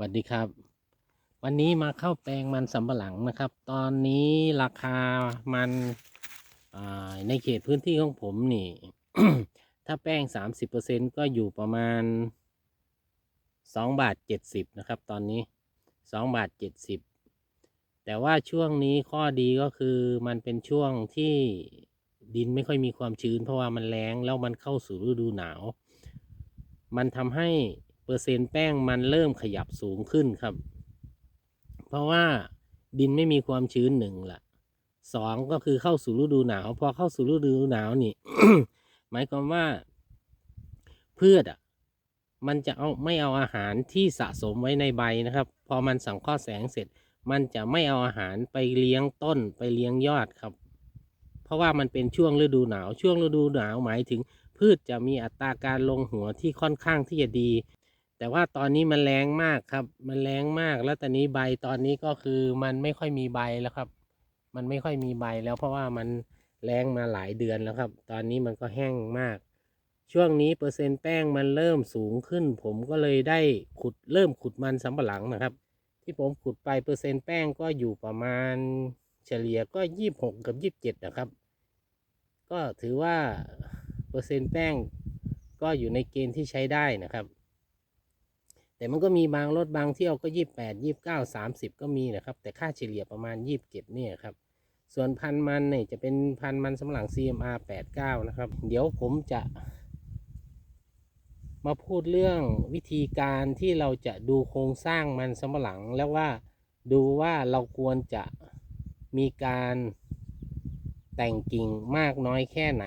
สวัสดีครับ วันนี้มาเข้าแปลงมันสำปะหลังนะครับ ตอนนี้ราคามันในเขตพื้นที่ของผมนี่ ถ้าแป้ง 30%ก็อยู่ประมาณ 2 บาท 70 นะครับ ตอนนี้ 2 บาท 70 แต่ว่าช่วงนี้ข้อดีก็คือมันเป็นช่วงที่ดินไม่ค่อยมีความชื้น เพราะว่ามันแรงแล้วมันเข้าสู่ฤดูหนาว มันทำให้ เปอร์เซ็นต์แป้งมันเริ่มขยับสูงขึ้นครับ เพราะว่าดินไม่มีความชื้นหนึ่งละสองก็คือเข้าสู่ฤดูหนาว พอเข้าสู่ฤดูหนาวนี่ หมายความว่า พืชอะ มันจะเอาไม่เอาอาหารที่สะสมไว้ในใบนะครับ พอมันสังเคราะห์แสงเสร็จ มันจะไม่เอาอาหารไปเลี้ยงต้นไปเลี้ยงยอดครับ เพราะว่ามันเป็นช่วงฤดูหนาว ช่วงฤดูหนาวหมายถึงพืชจะมีอัตราการลงหัวที่ค่อนข้างที่จะดี แต่ว่าตอนนี้มันแรงมากครับ มันแรงมากแล้วตอนนี้ใบตอนนี้ก็คือมันไม่ค่อยมีใบแล้วครับ มันไม่ค่อยมีใบแล้วเพราะว่ามันแรงมาหลายเดือนแล้วครับ ตอนนี้มันก็แห้งมาก ช่วงนี้เปอร์เซ็นต์แป้งมันเริ่มสูงขึ้น ผมก็เลยได้ขุดเริ่มขุดมันสำปะหลังนะครับ ที่ผมขุดไปเปอร์เซ็นต์แป้งก็อยู่ประมาณเฉลี่ยก็ยี่หกกับยี่สิบเจ็ดนะครับ ก็ถือว่าเปอร์เซ็นต์แป้งก็อยู่ในเกณฑ์ที่ใช้ได้นะครับ แต่มันก็มีบางรถบางเที่ยวก็ยี่สิบแปดยี่สิบเก้าสามสิบก็มีนะครับ แต่ค่าเฉลี่ยประมาณยี่สิบเจ็ดเนี่ยครับ ส่วนพันมันเนี่ยจะเป็นพันมันสำปะหลัง CMR 89 นะครับ เดี๋ยวผมจะมาพูดเรื่องวิธีการที่เราจะดูโครงสร้างมันสำปะหลัง แล้วว่าดูว่าเราควรจะมีการแต่งกิ่งมากน้อยแค่ไหน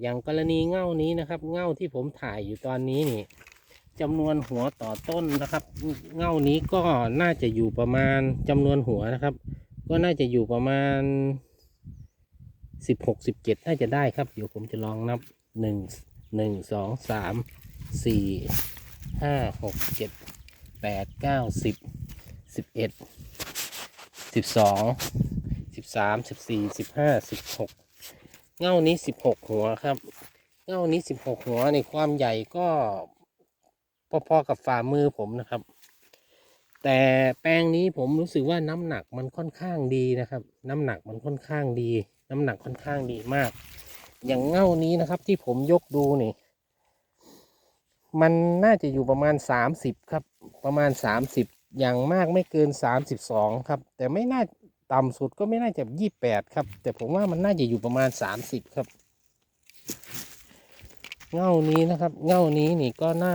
อย่างกรณีเง่านี้นะครับ เง่าที่ผมถ่ายอยู่ตอนนี้นี่ จำนวนหัวต่อต้นนะครับ เง่านี้ก็น่าจะอยู่ประมาณจำนวนหัวนะครับ ก็น่าจะอยู่ประมาณสิบหกสิบเจ็ดน่าจะได้ครับ เดี๋ยวผมจะลองนับหนึ่งหนึ่งสองสามสี่ห้าหกเจ็ดแปดเก้าสิบสิบเอ็ดสิบสองสิบสามสิบสี่สิบห้าสิบหกเง่านี้สิบหกหัวครับ เง่านี้สิบหกหัวในความใหญ่ก็ พอๆกับฝ่ามือผมนะครับ แต่แปลงนี้ผมรู้สึกว่าน้ำหนักมันค่อนข้างดีนะครับ น้ำหนักมันค่อนข้างดี น้ำหนักค่อนข้างดีมาก อย่างเง่านี้นะครับที่ผมยกดูนี่ มันน่าจะอยู่ประมาณสามสิบครับ ประมาณสามสิบอย่างมากไม่เกินสามสิบสองครับ แต่ไม่น่าต่ำสุดก็ไม่น่าจะยี่แปดครับ แต่ผมว่ามันน่าจะอยู่ประมาณสามสิบครับ เง่านี้นะครับ เง่านี้นี่ก็น่า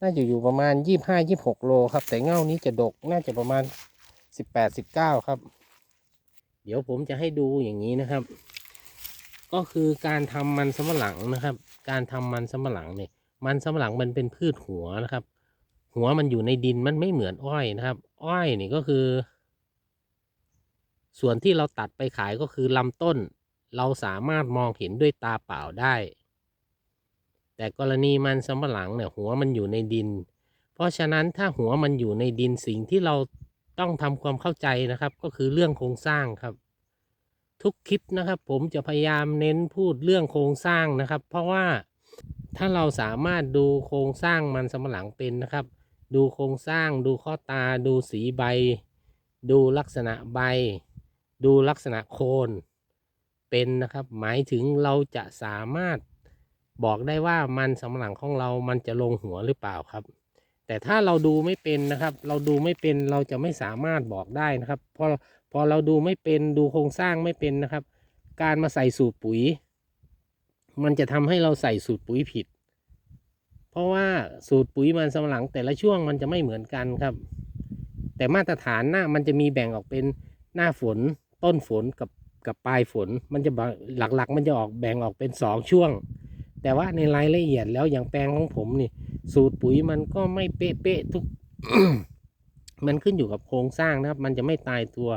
น่าจะอยู่ประมาณยี่ห้ายี่หกโลครับ แต่เง่านี้จะดกน่าจะประมาณสิบแปดสิบเก้าครับ เดี๋ยวผมจะให้ดูอย่างนี้นะครับ ก็คือการทำมันสำปะหลังนะครับ การทำมันสำปะหลังเนี่ยมันสำปะหลังมันเป็นพืชหัวนะครับ หัวมันอยู่ในดินมันไม่เหมือนอ้อยนะครับ อ้อยนี่ก็คือ ส่วนที่เราตัดไปขายก็คือลำต้น เราสามารถมองเห็นด้วยตาเปล่าได้ แต่กรณีมันสำปะหลังเนี่ยหัวมันอยู่ในดิน เพราะฉะนั้นถ้าหัวมันอยู่ในดินสิ่งที่เราต้องทำความเข้าใจนะครับ ก็คือเรื่องโครงสร้างครับ ทุกคลิปนะครับ ผมจะพยายามเน้นพูดเรื่องโครงสร้างนะครับ เพราะว่าถ้าเราสามารถดูโครงสร้างมันสำปะหลังเป็นนะครับ ดูโครงสร้าง ดูข้อตา ดูสีใบ ดูลักษณะใบ ดูลักษณะโคนเป็นนะครับ หมายถึงเราจะสามารถ บอกได้ว่ามันสำหลังของเรามันจะลงหัวหรือเปล่าครับ แต่ถ้าเราดูไม่เป็นนะครับ เราดูไม่เป็นเราจะไม่สามารถบอกได้นะครับพราะพอเราดูไม่เป็นดูโครงสร้างไม่เป็นนะครับ การมาใส่สูตรปุ๋ย มันจะทำให้เราใส่สูตรปุ๋ยผิด เพราะว่าสูตรปุ๋ยมันสำหลังแต่ละช่วงมันจะไม่เหมือนกันครับ แต่มาตรฐานหน้ามันจะมีแบ่งออกเป็นหน้าฝนต้นฝนกับกับปลายฝนมันจะหลักๆ มันจะออกแบ่งออกเป็นสองช่วง แต่ว่าในรายละเอียดแล้วอย่างแปลงของผมนี่ สูตรปุ๋ยมันก็ไม่เป๊ะๆทุก มันขึ้นอยู่กับโครงสร้างนะครับ มันจะไม่ตายตัว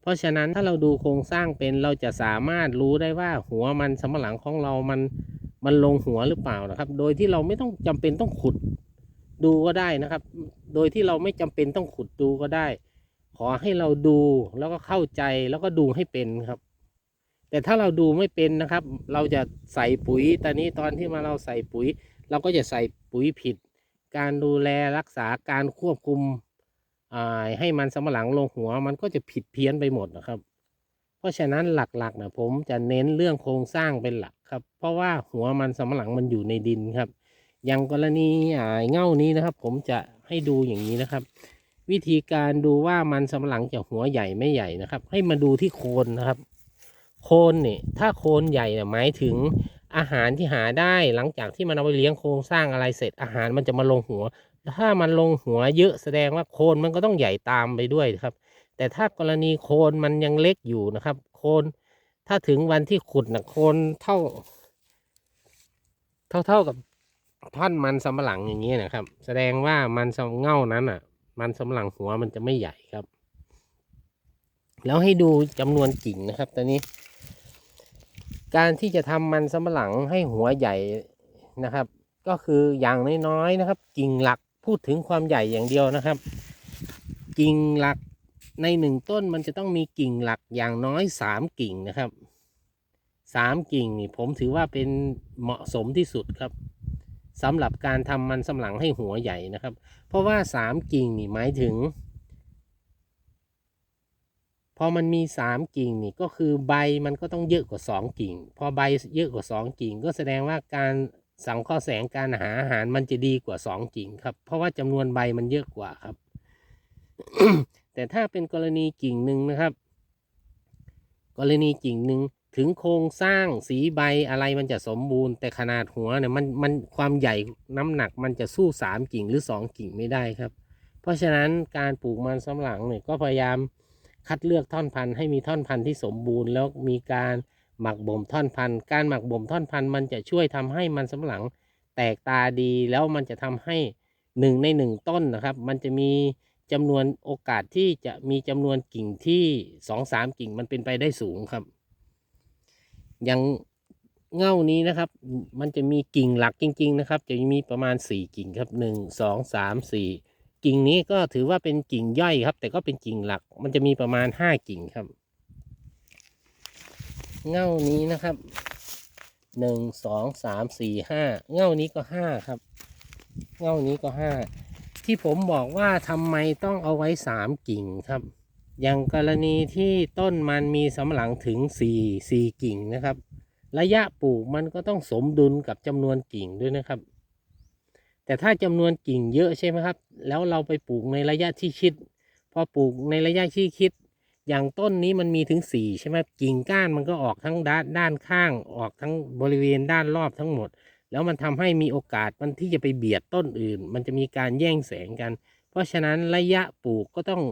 เพราะฉะนั้นถ้าเราดูโครงสร้างเป็นเราจะสามารถรู้ได้ว่าหัวมันสำปะหลังของเรามันมันลงหัวหรือเปล่านะครับ โดยที่เราไม่ต้องจำเป็นต้องขุดดูก็ได้นะครับ โดยที่เราไม่จำเป็นต้องขุดดูก็ได้ ขอให้เราดูแล้วก็เข้าใจแล้วก็ดูให้เป็นครับ แต่ถ้าเราดูไม่เป็นนะครับ เราจะใส่ปุ๋ย ตอนนี้ตอนที่มาเราใส่ปุ๋ย เราก็จะใส่ปุ๋ยผิด การดูแลรักษาการควบคุมอ่าให้มันสำปะหลังลงหัว มันก็จะผิดเพี้ยนไปหมดนะครับ เพราะฉะนั้นหลักๆนะผมจะเน้นเรื่องโครงสร้างเป็นหลักครับ เพราะว่าหัวมันสำปะหลังมันอยู่ในดินครับ อย่างกรณีอ่าเง่านี้นะครับ ผมจะให้ดูอย่างนี้นะครับ วิธีการดูว่ามันสำปะหลังจะหัวใหญ่ไม่ใหญ่นะครับ ให้มาดูที่โคนนะครับ โคนเนี่ยถ้าโคนใหญ่เนี่ยหมายถึงอาหารที่หาได้หลังจากที่มันเอาไปเลี้ยงโครงสร้างอะไรเสร็จอาหารมันจะมาลงหัว ถ้ามันลงหัวเยอะแสดงว่าโคนมันก็ต้องใหญ่ตามไปด้วยครับ แต่ถ้ากรณีโคนมันยังเล็กอยู่นะครับ โคนถ้าถึงวันที่ขุดนะโคนเท่า เท่าเท่ากับท่อนมันสำปะหลังอย่างนี้นะครับ แสดงว่ามันสำเง่านั้นอะ มันสำปะหลังหัวมันจะไม่ใหญ่ครับ แล้วให้ดูจำนวนกิ่งนะครับตอนนี้ การที่จะทำมันสำปะหลังให้หัวใหญ่นะครับ ก็คืออย่างน้อยๆนะครับ กิ่งหลักพูดถึงความใหญ่อย่างเดียวนะครับ กิ่งหลักในหนึ่งต้นมันจะต้องมีกิ่งหลักอย่างน้อยสามกิ่งนะครับสามกิ่งนี่ผมถือว่าเป็นเหมาะสมที่สุดครับสำหรับการทำมันสำปะหลังให้หัวใหญ่นะครับ เพราะว่าสามกิ่งนี่หมายถึง พอมันมีสามกิ่งนี่ก็คือใบมันก็ต้องเยอะกว่าสองกิ่ง พอใบเยอะกว่าสองกิ่ง ก็แสดงว่าการสังเคราะห์แสงการหาอาหารมันจะดีกว่าสองกิ่งครับ เพราะว่าจำนวนใบมันเยอะกว่าครับ แต่ถ้าเป็นกรณีกิ่งหนึ่งนะครับ กรณีกิ่งหนึ่งถึงโครงสร้างสีใบอะไรมันจะสมบูรณ์ แต่ขนาดหัวเนี่ยมันมันความใหญ่น้ำหนักมันจะสู้สามกิ่งหรือสองกิ่งไม่ได้ครับ เพราะฉะนั้นการปลูกมันสำปะหลังเนี่ยก็พยายาม คัดเลือกท่อนพันธุ์ให้มีท่อนพันธุ์ที่สมบูรณ์ แล้วมีการหมักบ่มท่อนพันธุ์ การหมักบ่มท่อนพันธุ์มันจะช่วยทำให้มันสำปะหลังแตกตาดีแล้วมันจะทำให้หนึ่งในหนึ่งต้นนะครับ มันจะมีจำนวนโอกาสที่จะมีจำนวนกิ่งที่สองสามกิ่งมันเป็นไปได้สูงครับ อย่างเง่านี้นะครับ มันจะมีกิ่งหลักจริง ๆ นะครับ จะมีประมาณสี่กิ่งครับหนึ่งสองสามสี่ กิ่งนี้ก็ถือว่าเป็นกิ่งย่อยครับ แต่ก็เป็นกิ่งหลัก มันจะมีประมาณห้ากิ่งครับ เง่านี้นะครับหนึ่งสองสามสี่ห้าเง่านี้ก็ห้าครับ เง่านี้ก็ห้าที่ผมบอกว่าทำไมต้องเอาไว้สามกิ่งครับ อย่างกรณีที่ต้นมันมีสำหลังถึงสี่สี่กิ่งนะครับ ระยะปลูกมันก็ต้องสมดุลกับจำนวนกิ่งด้วยนะครับ แต่ถ้าจำนวนกิ่งเยอะใช่ไหมครับ แล้วเราไปปลูกในระยะที่ชิด พอปลูกในระยะที่คิด อย่างต้นนี้มันมีถึงสี่ใช่ไหมกิ่งก้านมันก็ออกทั้งด้านด้านข้าง ออกทั้งบริเวณด้านรอบทั้งหมด แล้วมันทำให้มีโอกาสมันที่จะไปเบียดต้นอื่น มันจะมีการแย่งแสงกัน เพราะฉะนั้นระยะปลูกก็ต้อง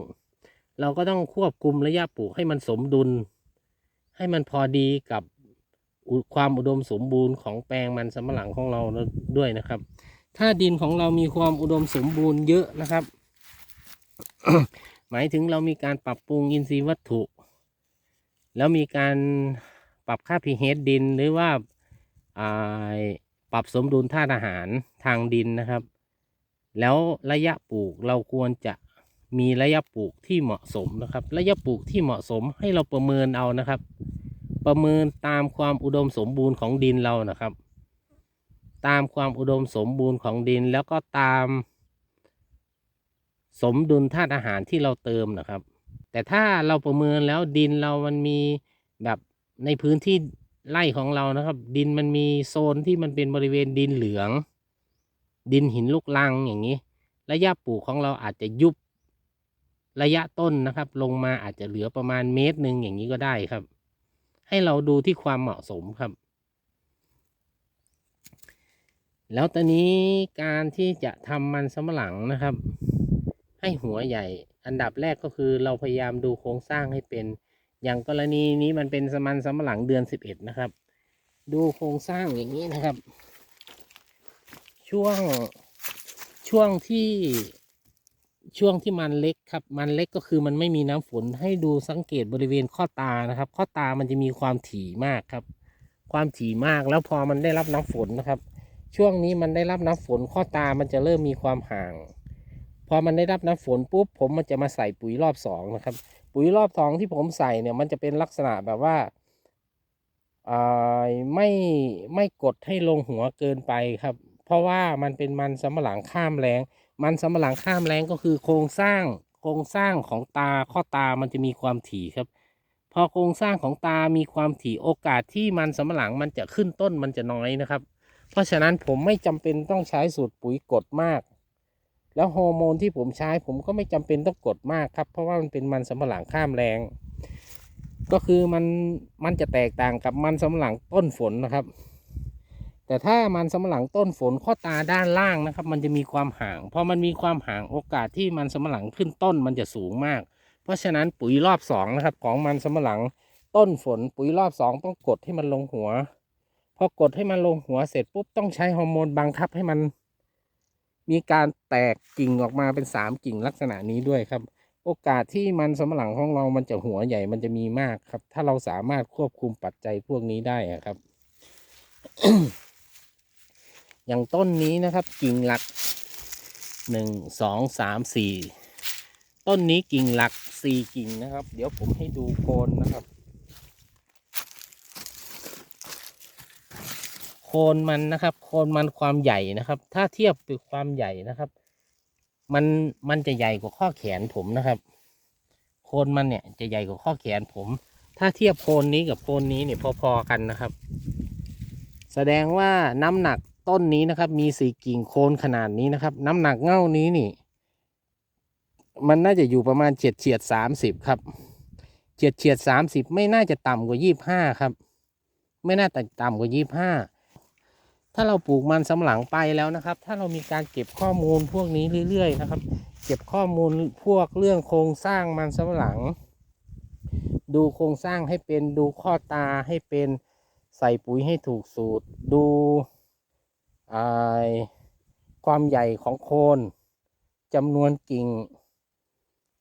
เราก็ต้องควบคุมระยะปลูกให้มันสมดุล ให้มันพอดีกับความอุดมสมบูรณ์ของแปลงมันสำปะหลังของเราด้วยนะครับ ถ้าดินของเรามีความอุดมสมบูรณ์เยอะนะครับ หมายถึงเรามีการปรับปรุงอินทรีย์วัตถุ แล้วมีการปรับค่า pH ดินหรือว่าอ่าปรับสมดุลธาตุอาหารทางดินนะครับ แล้วระยะปลูกเราควรจะมีระยะปลูกที่เหมาะสมนะครับ ระยะปลูกที่เหมาะสมให้เราประเมินเอานะครับ ประเมินตามความอุดมสมบูรณ์ของดินเรานะครับ ตามความอุดมสมบูรณ์ของดิน แล้วก็ตาม สมดุลธาตุอาหารที่เราเติมนะครับ แต่ถ้าเราประเมินแล้วดินเรามันมีแบบในพื้นที่ไร่ของเรานะครับ ดินมันมีโซนที่มันเป็นบริเวณดินเหลือง ดินหินลูกลังอย่างนี้ ระยะปลูกของเราอาจจะยุบระยะต้นนะครับ ลงมาอาจจะเหลือประมาณเมตรหนึ่งอย่างนี้ก็ได้ครับ ให้เราดูที่ความเหมาะสมครับ แล้วตอนนี้การที่จะทำมันสำปะหลังนะครับ ให้หัวใหญ่ อันดับแรกก็คือเราพยายามดูโครงสร้างให้เป็น อย่างกรณีนี้มันเป็นสมันสำปะหลังเดือนสิบเอ็ดนะครับ ดูโครงสร้างอย่างนี้นะครับ ช่วงช่วงที่ช่วงที่มันเล็กครับ มันเล็กก็คือมันไม่มีน้ำฝนให้ดูสังเกตบริเวณข้อตานะครับ ข้อตามันจะมีความถี่มากครับ ความถี่มากแล้วพอมันได้รับน้ำฝนนะครับ ช่วงนี้มันได้รับน้ำฝนข้อตามันจะเริ่มมีความห่าง พอมันได้รับน้ำฝนปุ๊บผมมันจะมาใส่ปุ๋ยรอบสองนะครับ ปุ๋ยรอบสองที่ผมใส่เนี่ยมันจะเป็นลักษณะแบบว่าไม่ไม่กดให้ลงหัวเกินไปครับ เพราะว่ามันเป็นมันสำปะหลังข้ามแรงมันสำปะหลังข้ามแรงก็คือโครงสร้างโครงสร้างของตาข้อตามันจะมีความถี่ครับ พอโครงสร้างของตามีความถี่โอกาสที่มันสำปะหลังมันจะขึ้นต้นมันจะน้อยนะครับ เพราะฉะนั้นผมไม่จำเป็นต้องใช้สูตรปุ๋ยกดมาก แล้วฮอร์โมนที่ผมใช้ผมก็ไม่จำเป็นต้องกดมากครับ เพราะว่ามันเป็นมันสำปะหลังข้ามแรง ก็คือมันมันจะแตกต่างกับมันสำปะหลังต้นฝนนะครับ แต่ถ้ามันสำปะหลังต้นฝนข้อตาด้านล่างนะครับ มันจะมีความห่างพอมันมีความห่างโอกาสที่มันสำปะหลังขึ้นต้นมันจะสูงมาก เพราะฉะนั้นปุ๋ยรอบสองนะครับ ของมันสำปะหลังต้นฝนปุ๋ยรอบสองต้องกดให้มันลงหัว พอกดให้มันลงหัวเสร็จปุ๊บต้องใช้ฮอร์โมนบังคับให้มันมีการแตกกิ่งออกมาเป็นสามกิ่งลักษณะนี้ด้วยครับ โอกาสที่มันสำปะหลังของเรามันจะหัวใหญ่มันจะมีมากครับ ถ้าเราสามารถควบคุมปัจจัยพวกนี้ได้ครับ อย่างต้นนี้นะครับ กิ่งหลักหนึ่งสองสามสี่ต้นนี้กิ่งหลักสี่กิ่งนะครับ เดี๋ยวผมให้ดูโคนนะครับ โคนมันนะครับ โคนมันความใหญ่นะครับ ถ้าเทียบกับความใหญ่นะครับ มันมันจะใหญ่กว่าข้อแขนผมนะครับ โคนมันเนี่ยจะใหญ่กว่าข้อแขนผม ถ้าเทียบโคนนี้กับโคนนี้เนี่ยพอๆกันนะครับ แสดงว่าน้ำหนักต้นนี้นะครับ มีสี่กิ่งโคนขนาดนี้นะครับ น้ำหนักเง่านี้นี่ มันน่าจะอยู่ประมาณเฉียดเฉียดสามสิบครับเฉียดเฉียดสามสิบไม่น่าจะต่ำกว่ายี่บห้าครับ ไม่น่าจะต่ำกว่ายี่บห้า ถ้าเราปลูกมันสำหลังไปแล้วนะครับ ถ้าเรามีการเก็บข้อมูลพวกนี้เรื่อยๆนะครับ เก็บข้อมูลพวกเรื่องโครงสร้างมันสำหลัง ดูโครงสร้างให้เป็นดูข้อตาให้เป็นใส่ปุ๋ยให้ถูกสูตร ดูความใหญ่ของโคนจำนวนกิ่ง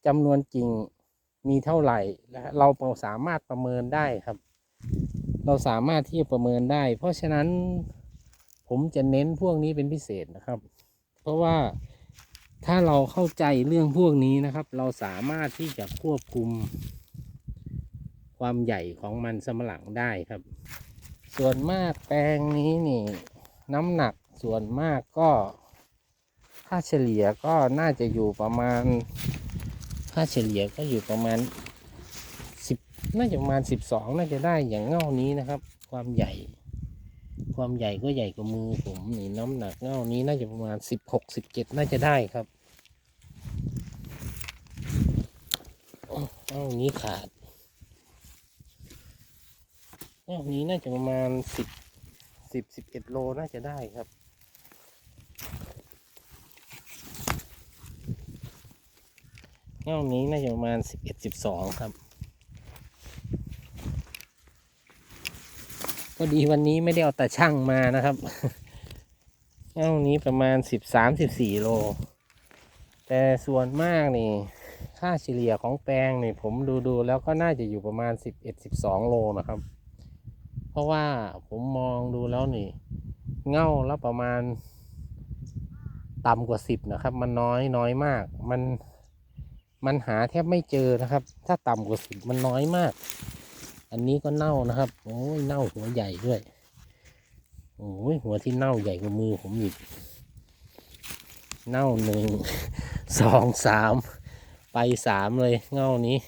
จำนวนกิ่งมีเท่าไหร่เราสามารถประเมินได้ครับ เราสามารถที่จะประเมินได้ เพราะฉะนั้น ผมจะเน้นพวกนี้เป็นพิเศษนะครับ เพราะว่าถ้าเราเข้าใจเรื่องพวกนี้นะครับ เราสามารถที่จะควบคุม ความใหญ่ของมันสำปะหลังได้ครับ ส่วนมากแปลงนี้นี่ น้ำหนักส่วนมากก็ค่าเฉลี่ยก็น่าจะอยู่ประมาณ ค่าเฉลี่ยก็อยู่ประมาณสิบน่าจะประมาณสิบสองน่าจะได้อย่างเง่านี้นะครับ ความใหญ่ ความใหญ่ก็ใหญ่กว่ามือผมนี่น้ำหนักเงานี้น่าจะประมาณสิบหกสิบเจ็ดน่าจะได้ครับโอ้เงานี้ขาดรอบนี้น่าจะประมาณสิบสิบสิบเอ็ดโลน่าจะได้ครับรอบนี้น่าจะประมาณสิบเอ็ดสิบสองครับ พอดีวันนี้ไม่ได้เอาแต่ช่างมานะครับรอบนี้ประมาณสิบสามสิบสี่โล แต่ส่วนมากนี่ ค่าเฉลี่ยของแปลงนี่ผมดูดูแล้วก็น่าจะอยู่ประมาณสิบเอ็ดสิบสองโลนะครับ เพราะว่าผมมองดูแล้วนี่ เง่าแล้วประมาณต่ำกว่าสิบนะครับ มันน้อยน้อยมาก มันมันหาแทบไม่เจอนะครับ ถ้าต่ำกว่าสิบมันน้อยมาก อันนี้ก็เน่านะครับ โอ้ยเน่าหัวใหญ่ด้วย โอ้ยหัวที่เน่าใหญ่กว่ามือผมอีก เน่าหนึ่งสองสามไปสามเลยเง่านี้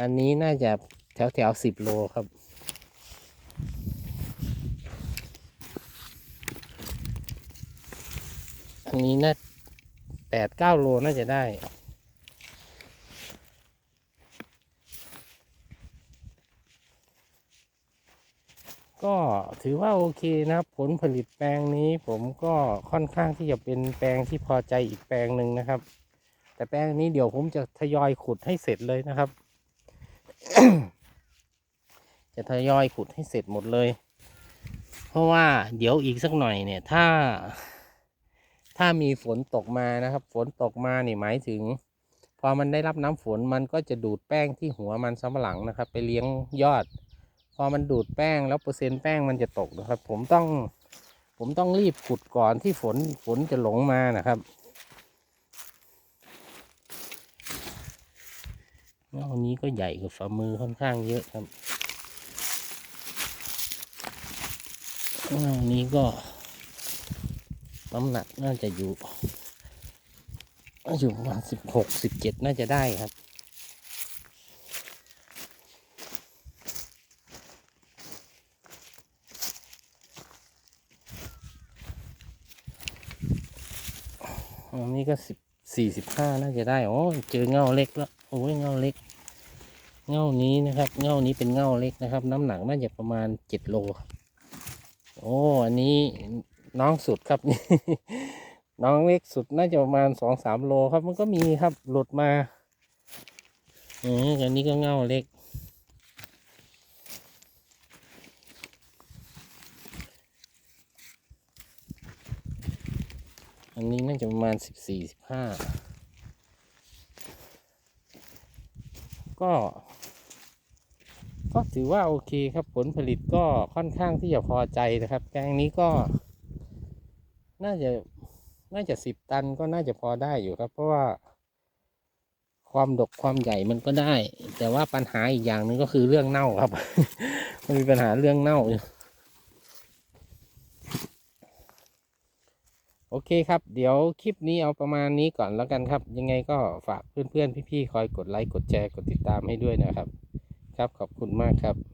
อันนี้น่าจะแถวแถวสิบโลครับอันนี้น่าแปดเก้าโลน่าจะได้ ก็ถือว่าโอเคนะครับ ผลผลิตแปลงนี้ผมก็ค่อนข้างที่จะเป็นแปลงที่พอใจอีกแปลงหนึ่งนะครับ แต่แปลงนี้เดี๋ยวผมจะทยอยขุดให้เสร็จเลยนะครับ จะทยอยขุดให้เสร็จหมดเลย เพราะว่าเดี๋ยวอีกสักหน่อยเนี่ยถ้า ถ้ามีฝนตกมานะครับ ฝนตกมานี่หมายถึง พอมันได้รับน้ำฝนมันก็จะดูดแป้งที่หัวมันสำหลังนะครับ ไปเลี้ยงยอด พอมันดูดแป้งแล้วเปอร์เซ็นต์แป้งมันจะตกนะครับ ผมต้องผมต้องรีบขุดก่อนที่ฝนฝนจะหลงมานะครับแล้วอันนี้ก็ใหญ่กว่าฝ่ามือค่อนข้างเยอะครับวอันนี้ก็น้ำหนักน่าจะอยู่อยู่ประมาณสิบหกสิบเจ็ดน่าจะได้ครับ อั นี้ก็สิบสี่สิบห้าน่าจะได้โอ้ยเจอเงาเล็กแล้ว โอ้ยเงาเล็ก เงานี้นะครับ เงานี้เป็นเงาเล็กนะครับ น้ำหนักน่าจะประมาณเจ็ดโลครับโอ้ อันนี้น้องสุดครับนี่น้องเล็กสุดน่าจะประมาณสองสามโลครับ มันก็มีครับ หลุดมาอืมอันนี้ก็เงาเล็ก อันนี้น่าจะประมาณสิบสี่สิบห้าก็ ก็ถือว่าโอเคครับผลผลิตก็ค่อนข้างที่จะพอใจนะครับแปลงนี้ก็ น่าจะน่าจะสิบตันก็น่าจะพอได้อยู่ครับ เพราะว่า ความดกความใหญ่มันก็ได้ แต่ว่าปัญหาอีกอย่างหนึ่งก็คือเรื่องเน่าครับ มันมีปัญหาเรื่องเน่าอยู่ โอเคครับ เดี๋ยวคลิปนี้เอาประมาณนี้ก่อนแล้วกันครับ ยังไงก็ฝากเพื่อนๆ พี่ๆ คอยกดไลค์ กดแชร์ กดติดตามให้ด้วยนะครับ ครับ ขอบคุณมากครับ